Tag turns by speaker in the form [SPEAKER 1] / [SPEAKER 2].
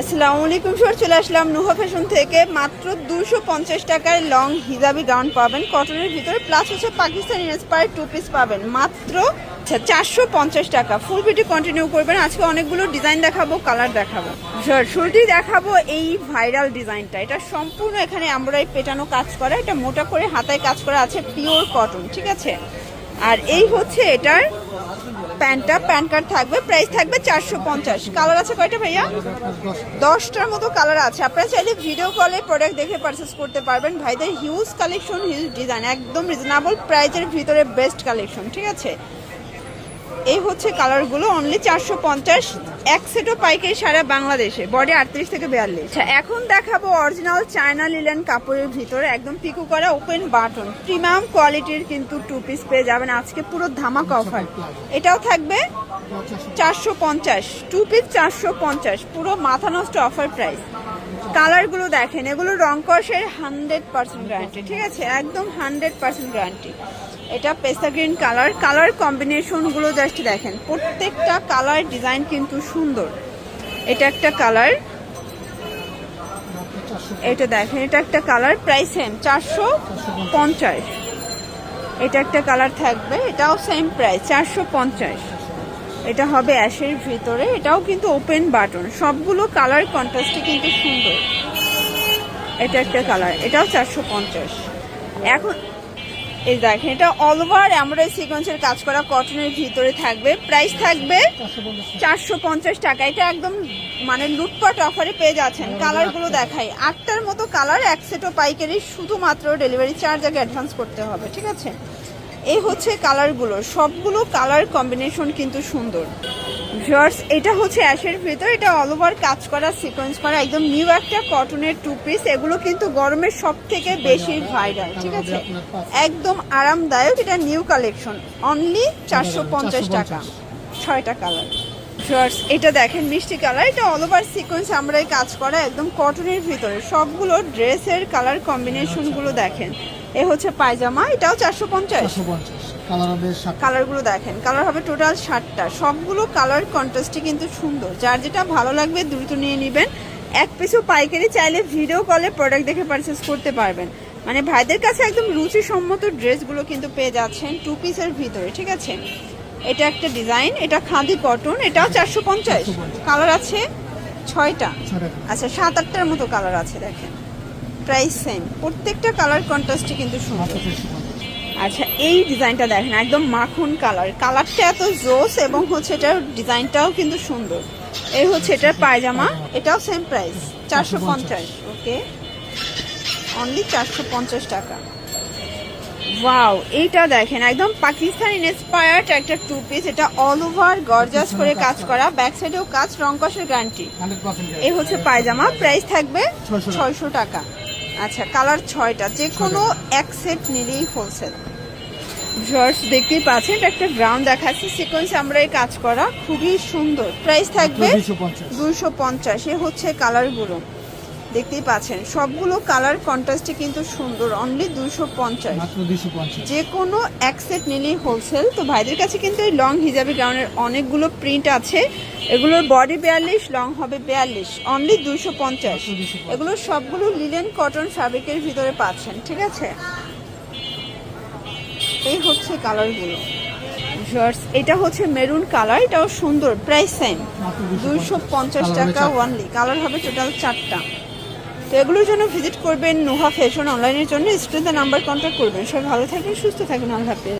[SPEAKER 1] আসসালামু আলাইকুম স্যার চলে আসলাম নুহা ফ্যাশন থেকে। মাত্র দুশো পঞ্চাশ টাকায় লং হিজাবি গাউন পাবেন। কটনের ভিতরে প্লাস হচ্ছে পাকিস্তানি ইন্সপায়ার টু পিস পাবেন। মাত্র চারশো পঞ্চাশ টাকা। ফুল ভিডিও কন্টিনিউ করবেন। আজকে অনেকগুলো ডিজাইন দেখাবো কালার দেখাবো। স্যার শুরুতেই দেখাবো এই ভাইরাল ডিজাইনটা এটা সম্পূর্ণ এখানে আমরাই পেটানো কাজ করা। এটা মোটা করে হাতায় কাজ করা আছে পিওর কটন ঠিক আছে? আর এই হচ্ছে এটার প্যান্টটা, প্যান কার্ড থাকবে, প্রাইস থাকবে চারশো পঞ্চাশ। কালার আছে কয়টা ভাইয়া? দশটার মতো কালার আছে। আপনারা চাইলে ভিডিও কলে প্রোডাক্ট দেখে পারচেস করতে পারবেন। ভাইদের হিউজ কালেকশন হিউজ ডিজাইন একদম রিজনেবল প্রাইজের ভিতরে বেস্ট কালেকশন ঠিক আছে? এই হচ্ছে কালারগুলো অনলি চারশো পঞ্চাশ, এক সেটও পাইকারি সারা বাংলাদেশে, বডি আটত্রিশ থেকে বিয়াল্লিশ। আচ্ছা এখন দেখাবো অরিজিনাল চায়না লিলেন কাপড়ের ভিতরে, একদম পিকু করা ওপেন বাটন প্রিমিয়াম কোয়ালিটির কিন্তু টু পিস পেয়ে যাবেন। আজকে পুরো ধামাকা অফার এটাও থাকবে চারশো পঞ্চাশ টু পিস চারশো পঞ্চাশ, পুরো মাথা নষ্ট অফার প্রাইস কালারগুলো দেখেন, এগুলো রং কষের হান্ড্রেড পার্সেন্ট গ্যারান্টি ঠিক আছে? একদম হান্ড্রেড পার্সেন্ট গ্যারান্টি এটা পেস্তা গ্রিন কালার। কালার কম্বিনেশনগুলো জাস্ট দেখেন। প্রত্যেকটা কালার ডিজাইন কিন্তু সুন্দর। এটা একটা কালার। এটা দেখেন, এটা একটা কালার। প্রাইস সেম চারশো পঞ্চাশ। এটা একটা কালার থাকবে, এটাও সেম প্রাইস চারশো পঞ্চাশ। এটা হবে অ্যাশের ভিতরে, এটাও কিন্তু ওপেন বাটন সবগুলো কালার কন্ট্রাস্টে কিন্তু সুন্দর। এটা একটা কালার, এটাও চারশো পঞ্চাশ। এখন এই দেখেন, এটা অল ওভার আমরা সিকোয়েন্সের কাজ করা কটনের ভিতরে থাকবে। প্রাইস থাকবে চারশো পঞ্চাশ টাকা। এটা একদম মানে লুটপাট অফারে পেয়ে যাচ্ছেন। কালারগুলো দেখাই। আটটার মতো কালার এক সেটও পাইকারি শুধুমাত্র ডেলিভারি চার্জ আগে অ্যাডভান্স করতে হবে, ঠিক আছে? এই হচ্ছে কালারগুলো সবগুলো কালার কম্বিনেশন কিন্তু সুন্দর। ভিউয়ার্স এটা হচ্ছে অ্যাশের ভিতর এটা অল ওভার কাজ করা সিকোয়েন্স করা একদম নিউ একটা কটনের টু পিস এগুলো কিন্তু গরমের সব থেকে বেশি ভাইরাল ঠিক আছে? একদম আরামদায়ক এটা নিউ কালেকশন অনলি চারশো পঞ্চাশ টাকা ছয়টা কালার এটা দেখেন মিষ্টি কালার এটা অল ওভার সিকোয়েন্স আমরা এই কাজ করা একদম কটনের ভিতরে। সবগুলো ড্রেসের কালার কম্বিনেশনগুলো দেখেন। এ হচ্ছে পায়জামা এটাও চারশো পঞ্চাশ।
[SPEAKER 2] পঞ্চাশ কালার হবে
[SPEAKER 1] কালারগুলো দেখেন কালার হবে টোটাল ষাটটা। সবগুলো কালার কন্ট্রাস্টই কিন্তু সুন্দর। যার যেটা ভালো লাগবে দ্রুত নিয়ে নেবেন। এক পিসও পাইকারি চাইলে ভিডিও কলে প্রোডাক্ট দেখে পারচেস করতে পারবেন। মানে ভাইদের কাছে একদম রুচিসম্মত ড্রেসগুলো কিন্তু পেয়ে যাচ্ছেন টু পিসের ভিতরে ঠিক আছে? এটা একটা ডিজাইন, এটা খাদি কটন, এটাও চারশো পঞ্চাশ। কালার আছে ছয়টা। আচ্ছা সাত আটটার মতো কালার আছে, দেখেন। প্রাইস সেম প্রত্যেকটা কালার কন্ট্রাস্টই কিন্তু সুন্দর। আচ্ছা এই ডিজাইনটা দেখেন, একদম মাখন কালার। কালারটা এত জোস এবং হচ্ছে এটার ডিজাইনটাও কিন্তু সুন্দর। এই হচ্ছে এটার পায়জামা, এটাও সেম প্রাইস চারশো পঞ্চাশ ওকে অনলি চারশো পঞ্চাশ টাকা। ওয়াও এইটা দেখেন একদম পাকিস্তানি ইন্সপায়ার্ড একটা টু পিস এটা অল ওভার গর্জাস করে কাজ করা ব্যাক সাইডেও কাজ রংকসের গ্যারান্টি
[SPEAKER 2] হান্ড্রেড
[SPEAKER 1] এই হচ্ছে পায়জামা প্রাইস থাকবে
[SPEAKER 2] 600 টাকা।
[SPEAKER 1] ছয়শো টাকা। আচ্ছা কালার ছয়টা যে কোনো এক সেট নিলেই হোলসেল জর্জ দেখতেই পাচ্ছেন এটা একটা গ্রাউন্ড দেখাচ্ছে সিকোয়েন্স আমরা এই কাজ করা খুবই সুন্দর। প্রাইস থাকবে
[SPEAKER 2] দুইশো পঞ্চাশ।
[SPEAKER 1] এ হচ্ছে কালারগুলো দেখতেই পাচ্ছেন। সবগুলো কালার কন্ট্রাস্টে কিন্তু সুন্দর অনলি দুইশো পঞ্চাশ। যে কোনো এক সেট নিলেই হোলসেল তো ভাইদের কাছে কিন্তু এই লং হিজাবি গাউনের অনেকগুলো প্রিন্ট আছে। এগুলোর বডি বিয়াল্লিশ লং হবে বিয়াল্লিশ। অনলি দুইশো পঞ্চাশ। এগুলো সবগুলো লিলেন কটন ফ্যাব্রিকের ভিতরে পাচ্ছেন ঠিক আছে? এই হচ্ছে কালারগুলো এটা হচ্ছে মেরুন কালার এটাও সুন্দর প্রাইস সেম দুইশো পঞ্চাশ। টাকা। ওয়ানলি কালার হবে টোটাল চারটা। তো এগুলোর জন্য ভিজিট করবেন নোহা ফ্যাশন অনলাইনের জন্য। স্ক্রিনে নাম্বার কন্ট্যাক্ট করবেন। সবাই ভালো থাকবেন, সুস্থ থাকবেন। আল্লাহ হাফেজ।